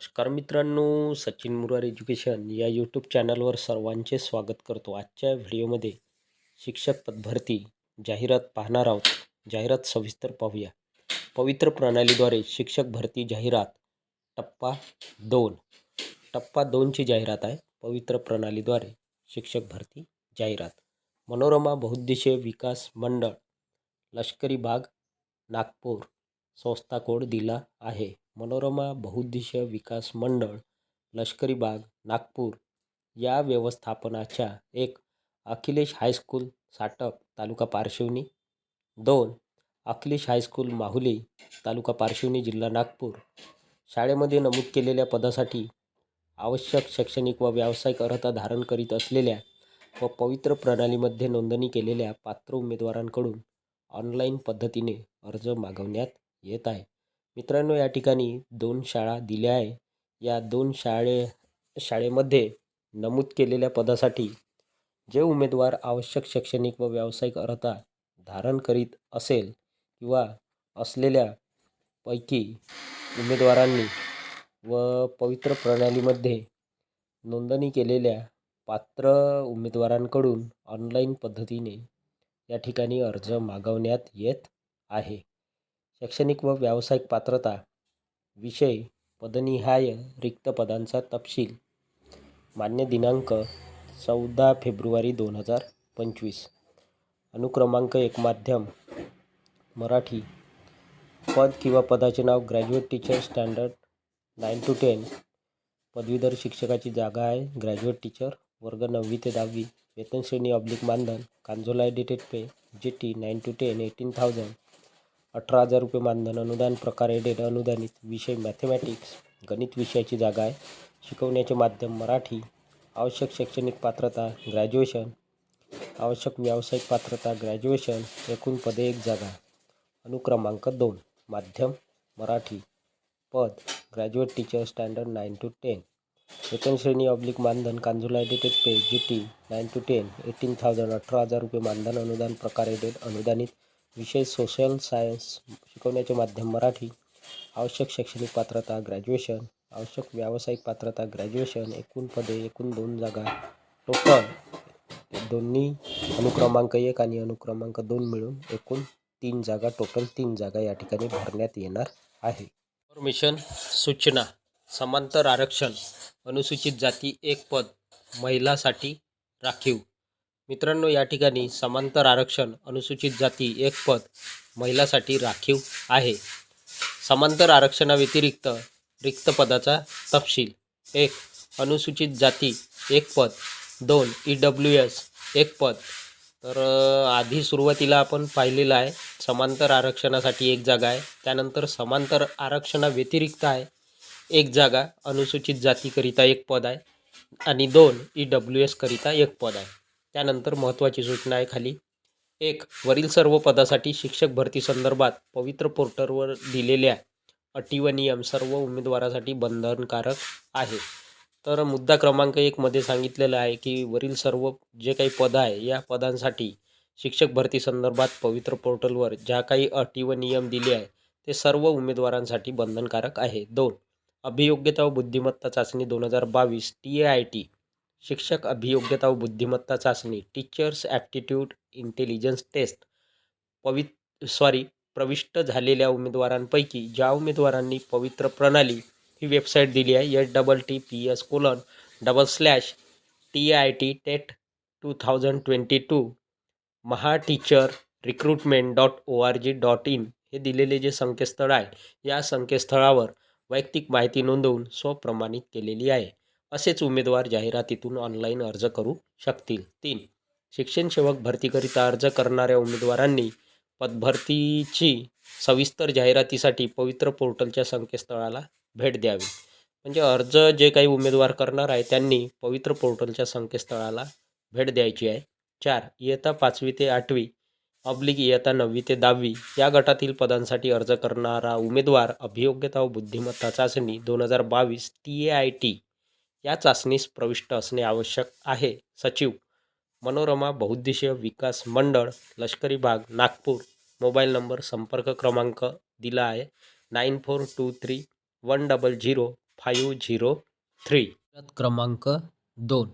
नमस्कार मित्रांनो सचिन मुरार एज्युकेशन या यूट्यूब चॅनलवर सर्वांचे स्वागत करतो. आजच्या व्हिडिओमध्ये शिक्षक पदभरती जाहिरात पाहणार आहोत. जाहिरात सविस्तर पाहूया. पवित्र प्रणालीद्वारे शिक्षक भरती जाहिरात टप्पा दोन. टप्पा दोनची जाहिरात आहे. पवित्र प्रणालीद्वारे शिक्षक भरती जाहिरात. मनोरमा बहुउद्देशीय विकास मंडळ लष्करी बाग नागपूर संस्था कोड दिला आहे. मनोरमा बहुउद्देशीय विकास मंडळ लष्करी बाग नागपूर या व्यवस्थापनाच्या एक अखिलेश हायस्कूल साटक तालुका पारशिवनी दोन अखिलेश हायस्कूल माहुली तालुका पारशिवनी जिल्हा नागपूर. शाळेमध्ये नमूद केलेल्या पदासाठी आवश्यक शैक्षणिक व व्यावसायिक अर्हता धारण करीत असलेल्या व पवित्र प्रणालीमध्ये नोंदणी केलेल्या पात्र उमेदवारांकडून ऑनलाईन पद्धतीने अर्ज मागवण्यात येत आहे. मित्रांनो या ठिकाणी दोन शाळा दिल्या आहे. या दोन शाळे शाळेमध्ये नमूद केलेल्या पदासाठी जे उमेदवार आवश्यक शैक्षणिक व व्यावसायिक अर्हता धारण करीत असेल किंवा असलेल्या पैकी उमेदवारांनी व पवित्र प्रणालीमध्ये नोंदणी केलेल्या पात्र उमेदवारांकडून ऑनलाईन पद्धतीने या ठिकाणी अर्ज मागवण्यात येत आहे. शैक्षणिक व व्यावसायिक पात्रता विषय पदनिहाय रिक्त पदांचा तपशील. मान्य दिनांक चौदा फेब्रुवारी दोन हजार पंचवीस. अनुक्रमांक एक माध्यम मराठी. पद किंवा पदाचे नाव graduate teacher standard nine to ten. पदवीधर शिक्षकाची जागा आहे ग्रॅज्युएट टीचर वर्ग नववी ते दहावी. वेतन श्रेणी ऑब्लिक मानधन consolidated pay G T nine to ten eighteen thousand. अठरा हजार रुपये मानधन अनुदान प्रकार एडेड अनुदानित विषय मॅथमॅटिक्स गणित विषयाची जागा आहे. शिकवण्याचे माध्यम मराठी आवश्यक शैक्षणिक पात्रता ग्रॅज्युएशन आवश्यक व्यावसायिक पात्रता ग्रॅज्युएशन एकूण पदे एक जागा. अनुक्रमांक दोन माध्यम मराठी. पद graduate teacher standard nine to ten वेतन श्रेणी ऑब्लिक मानधन consolidated pay G T nine to ten eighteen thousand अठरा हजार रुपये मानधन अनुदान प्रकार एडेड अनुदानित विषय सोशल सायन्स शिकवण्याचे माध्यम मराठी. आवश्यक शैक्षणिक पात्रता ग्रॅज्युएशन आवश्यक व्यावसायिक पात्रता ग्रॅज्युएशन एकूण पदे एकूण दोन जागा. टोटल दोन्ही अनुक्रमांक एक आणि अनुक्रमांक दोन मिळून एकूण तीन जागा टोटल तीन जागा या ठिकाणी भरण्यात येणार आहे. इन्फॉर्मेशन सूचना समांतर आरक्षण अनुसूचित जाती एक पद महिलासाठी राखीव. मित्रांनो या ठिकाणी समांतर आरक्षण अनुसूचित जाती एक पद महिलासाठी राखीव आहे. समांतर आरक्षणाव्यतिरिक्त रिक्त पदाचा तपशील. एक अनुसूचित जाती एक पद. दोन ई डब्ल्यू एस एक पद. तर आधी सुरुवातीला आपण पाहिलेलं आहे समांतर आरक्षणासाठी एक जागा आहे. त्यानंतर समांतर आरक्षणाव्यतिरिक्त आहे एक जागा अनुसूचित जातीकरिता एक पद आहे. आणि दोन ई डब्ल्यू एसकरिता एक पद आहे. त्यानंतर महत्त्वाची सूचना आहे खाली. एक वरील सर्व पदासाठी शिक्षक भरती संदर्भात पवित्र पोर्टलवर दिलेल्या अटी व नियम सर्व उमेदवारासाठी बंधनकारक आहे. तर मुद्दा क्रमांक एकमध्ये सांगितलेलं आहे की वरील सर्व जे काही पद आहे या पदांसाठी शिक्षक भरती संदर्भात पवित्र पोर्टलवर ज्या काही अटी व नियम दिले आहे ते सर्व उमेदवारांसाठी बंधनकारक आहे. दोन अभियोग्यता व बुद्धिमत्ता चाचणी दोन हजार बावीस टी ए आय टी शिक्षक अभियोग्यता व बुद्धिमत्ता चाचणी टीचर्स ॲप्टिट्यूड इंटेलिजन्स टेस्ट पवित सॉरी प्रविष्ट झालेल्या उमेदवारांपैकी ज्या उमेदवारांनी पवित्र प्रणाली ही वेबसाईट दिली आहे H double T P S colon double slash T I T TET two thousand twenty two Maha teacher recruitment dot O R G dot in हे दिलेले जे संकेतस्थळ आहे या संकेतस्थळावर वैयक्तिक माहिती नोंदवून स्वप्रमाणित केलेली आहे. असेच उमेदवार जाहिरातीतून ऑनलाईन अर्ज करू शकतील. तीन शिक्षण सेवक भरतीकरिता अर्ज करणाऱ्या उमेदवारांनी पदभरतीची सविस्तर जाहिरातीसाठी पवित्र पोर्टलच्या संकेतस्थळाला भेट द्यावी. म्हणजे अर्ज जे काही उमेदवार करणार आहे त्यांनी पवित्र पोर्टलच्या संकेतस्थळाला भेट द्यायची आहे. चार इयत्ता पाचवी ते आठवी अब्लिक इयत्ता नववी ते दहावी या गटातील पदांसाठी अर्ज करणारा उमेदवार अभियोग्यता व बुद्धिमत्ता चाचणी दोन हजार बावीस टी ए आय टी या चाचणीस प्रविष्ट असणे आवश्यक आहे. सचिव मनोरमा बहुद्देशीय विकास मंडळ लष्करी भाग नागपूर. मोबाईल नंबर संपर्क क्रमांक दिला आहे. Nine four two three one double zero five zero three. क्रमांक दोन.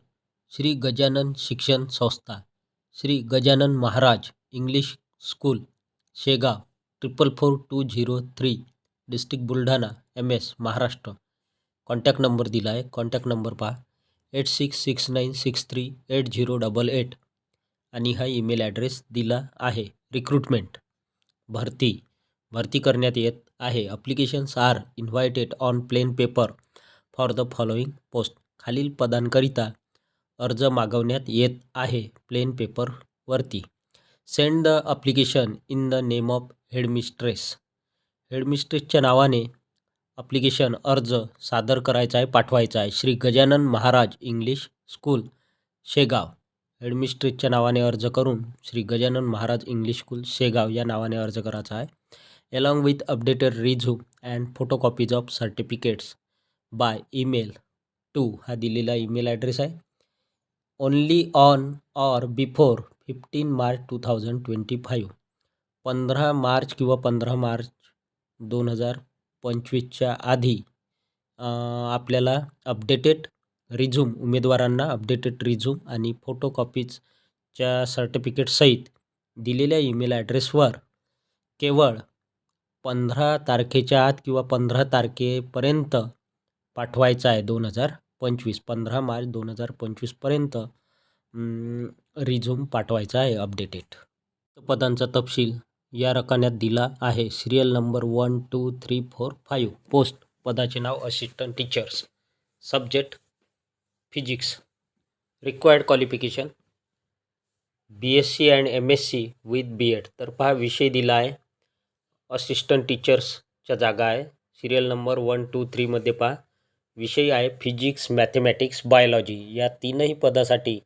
श्री गजानन शिक्षण संस्था. Shri Gajanan Maharaj English school Shegaon. Triple four two zero three. District Buldhana M S Maharashtra. Contact number दिला आहे. कॉन्टॅक्ट नंबर पहा. Eight six six nine six three eight zero double eight आणि हा email address दिला आहे. Recruitment. भरती. भरती करण्यात येत आहे. Applications are invited on plain paper for the following post. खालील पदांकरिता अर्ज मागवण्यात येत आहे. प्लेन पेपरवरती send the application in the name of headmistress. हेडमिस्ट्रेसच्या नावाने अप्लिकेशन अर्ज सादर करायचा आहे पाठवायचा आहे. Shri Gajanan Maharaj English school Shegaon. हेडमिस्ट्रेसच्या नावाने अर्ज करून श्री गजानन महाराज इंग्लिश स्कूल शेगाव या नावाने अर्ज करायचा आहे. Along with updated resume and photocopies of certificates by email to हा दिलेला ईमेल ॲड्रेस आहे. Only on or before fifteen March two thousand twenty five पंधरा मार्च किंवा पंधरा मार्च दोन हजार पंचवीसच्या आधी आपल्याला अपडेटेड रिझ्यूम उमेदवारांना अपडेटेड रिझ्यूम आणि फोटोकॉपीजच्या सर्टिफिकेटसहित दिलेल्या ईमेल ॲड्रेसवर केवळ पंधरा तारखेच्या आत किंवा पंधरा तारखेपर्यंत पाठवायचा आहे दोन हजार पंचवीस. पंधरा मार्च दोन हजार पंचवीसपर्यंत रिझ्यूम पाठवायचा आहे अपडेटेड पदांचा तपशील. या रकान्यात दिला आहे. Serial number one two three four five. Post. पदाचे नाव assistant teachers. Subject. Physics. Required qualification. B S C and M S C with B Ed तर पहा विषय दिला आहे. असिस्टंट टीचर्सच्या जागा आहे. सिरियल नंबर वन टू थ्रीमध्ये पहा. विषय आहे फिजिक्स मॅथमॅटिक्स बायोलॉजी. या तीनही पदासाठी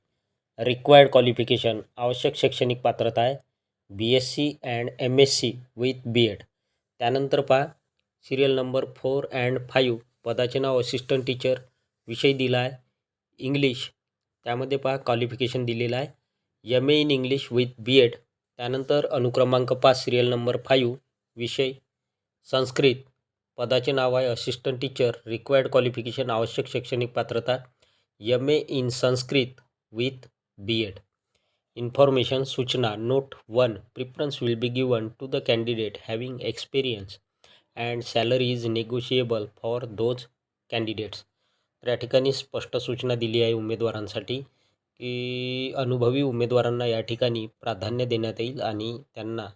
रिक्वायर्ड क्वालिफिकेशन आवश्यक शैक्षणिक पात्रता आहे. B S C and M S C with B Ed त्यानंतर पहा serial number four and five पदाचे नाव असिस्टंट टीचर विषय दिला आहे इंग्लिश त्यामध्ये पहा क्वालिफिकेशन दिलेलं आहे. M A in English with B Ed त्यानंतर अनुक्रमांक पाच सिरियल नंबर फाईव्ह विषय. संस्कृत पदाचे नाव आहे असिस्टंट टीचर रिक्वायर्ड क्वालिफिकेशन आवश्यक शैक्षणिक पात्रता. M A in Sanskrit with B Ed information सूचना note one preference will be given to the candidate having experience and salary is negotiable for those candidates. तर या ठिकाणी स्पष्ट सूचना दिली आहे उमेदवारांसाठी की अनुभवी उमेदवारांना या ठिकाणी प्राधान्य देण्यात येईल आणि त्यांना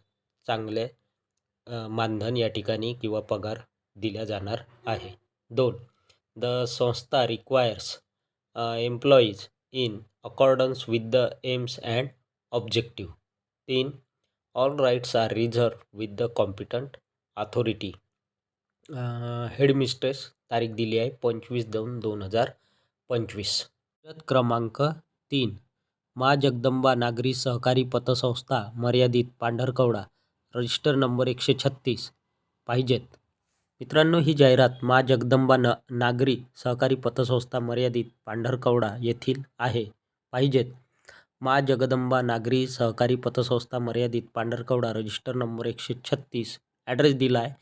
चांगले मानधन या ठिकाणी किंवा पगार दिल्या जाणार आहे. दोन द संस्था requires employees in accordance with the aims and objective तीन all rights are reserve with the competent authority headmistress तारीख दिली आहे पंचवीस दोन दोन हजार पंचवीस. क्रमांक तीन मा जगदंबा नागरी सहकारी पतसंस्था मर्यादित पांढरकवडा रजिस्टर नंबर एकशे छत्तीस. पाहिजेत. मित्रांनो ही जाहिरात मा जगदंबा न नागरी सहकारी पतसंस्था मर्यादित पांढरकवडा येथील आहे. पाहिजेत. मा जगदंबा नागरी सहकारी पतसंस्था मर्यादित पांढरकवडा रजिस्टर नंबर एकशे छत्तीस. ॲड्रेस दिला आहे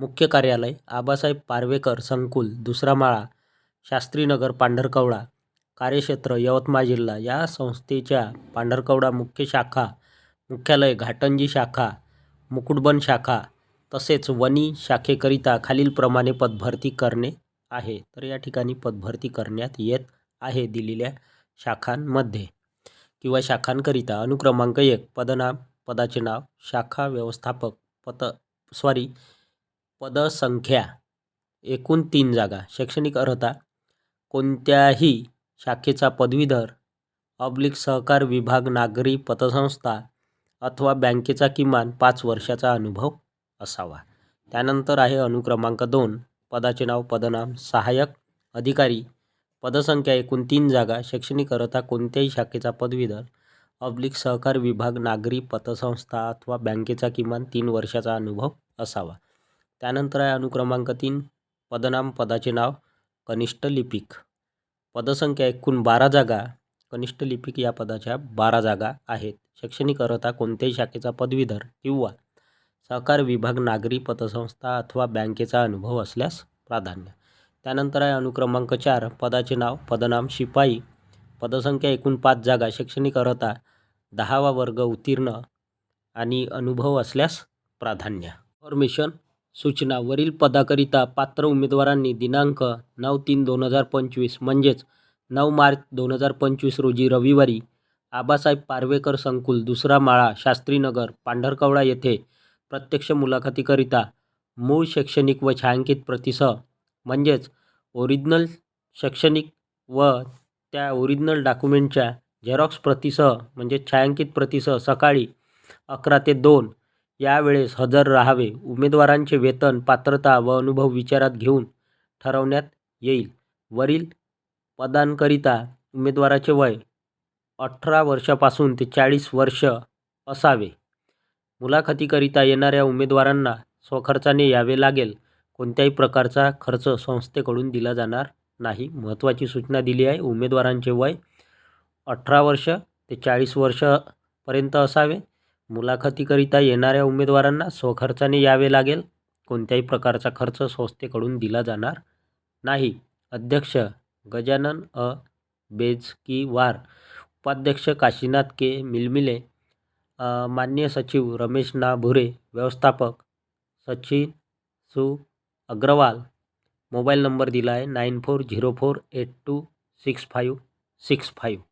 मुख्य कार्यालय आबासाहेब पारवेकर संकुल दुसरा माळा शास्त्रीनगर पांढरकवडा. कार्यक्षेत्र यवतमाळ जिल्हा. या संस्थेच्या पांढरकवडा मुख्य शाखा मुख्यालय घाटंजी शाखा मुकुटबन शाखा तसेच वनी शाखेकरिता खालीलप्रमाणे पदभरती करणे आहे. तर या ठिकाणी पदभरती करण्यात येत आहे दिलेल्या शाखांमध्ये किंवा शाखांकरिता अनुक्रमांक एक पदनाम पदाचे नाव शाखा व्यवस्थापक पत सॉरी पदसंख्या एकूण तीन जागा शैक्षणिक अर्हता कोणत्याही शाखेचा पदवीधर ऑब्लिक सहकार विभाग नागरी पतसंस्था अथवा बँकेचा किमान पाच वर्षाचा अनुभव असावा. त्यानंतर आहे अनुक्रमांक दोन. पदाचे नाव पदनाम सहाय्यक अधिकारी. पदसंख्या एकूण तीन जागा. शैक्षणिक कोणत्याही शाखेचा पदवीधर ऑब्लिक सहकार विभाग नागरी पतसंस्था अथवा बँकेचा किमान तीन वर्षाचा अनुभव असावा. त्यानंतर आहे अनुक्रमांक तीन. पदनाम पदाचे नाव कनिष्ठ लिपिक. पदसंख्या एकूण बारा जागा. कनिष्ठ लिपिक या पदाच्या बारा जागा आहेत. शैक्षणिक कोणत्याही शाखेचा पदवीधर किंवा सहकार विभाग नागरी पतसंस्था अथवा बँकेचा अनुभव असल्यास प्राधान्य. त्यानंतर आहे अनुक्रमांक चार पदाचे नाव पदनाम शिपाई. पदसंख्या एकूण पाच जागा शैक्षणिक अर्हता दहावा वर्ग उत्तीर्ण आणि अनुभव असल्यास प्राधान्य. फॉर्मेशन सूचना वरील पदाकरिता पात्र उमेदवारांनी दिनांक नऊ तीन दोन हजार पंचवीस म्हणजेच नऊ मार्च दोन हजार पंचवीस रोजी रविवारी आबासाहेब पारवेकर संकुल दुसरा माळा शास्त्रीनगर पांढरकवडा येथे प्रत्यक्ष मुलाखतीकरिता मूळ शैक्षणिक व छायांकित प्रतीसह म्हणजेच ओरिजिनल शैक्षणिक व त्या ओरिजिनल डॉक्युमेंटच्या झेरॉक्स प्रतीसह म्हणजे छायांकित प्रतीसह सकाळी अकरा ते दोन या वेळेस हजर राहावे उमेदवारांचे वेतन पात्रता व अनुभव विचारात घेऊन ठरवण्यात येईल. वरील पदांकरिता उमेदवाराचे वय अठरा वर्षापासून ते चाळीस वर्ष असावे. मुलाखतीकरिता येणाऱ्या उमेदवारांना स्वखर्चाने यावे लागेल. कोणत्याही प्रकारचा खर्च संस्थेकडून दिला जाणार नाही. महत्त्वाची सूचना दिली आहे. उमेदवारांचे वय अठरा वर्ष ते चाळीस वर्षपर्यंत असावे. मुलाखतीकरिता येणाऱ्या उमेदवारांना स्वखर्चाने यावे लागेल. कोणत्याही प्रकारचा खर्च संस्थेकडून दिला जाणार नाही. अध्यक्ष गजानन अ. बेजकीवार उपाध्यक्ष काशीनाथ के. मिलमिले माननीय मान्य सचिव रमेश ना भुरे व्यवस्थापक सचिन सु अग्रवाल. मोबाईल नंबर दिला आहे nine four zero four eight two six five six five.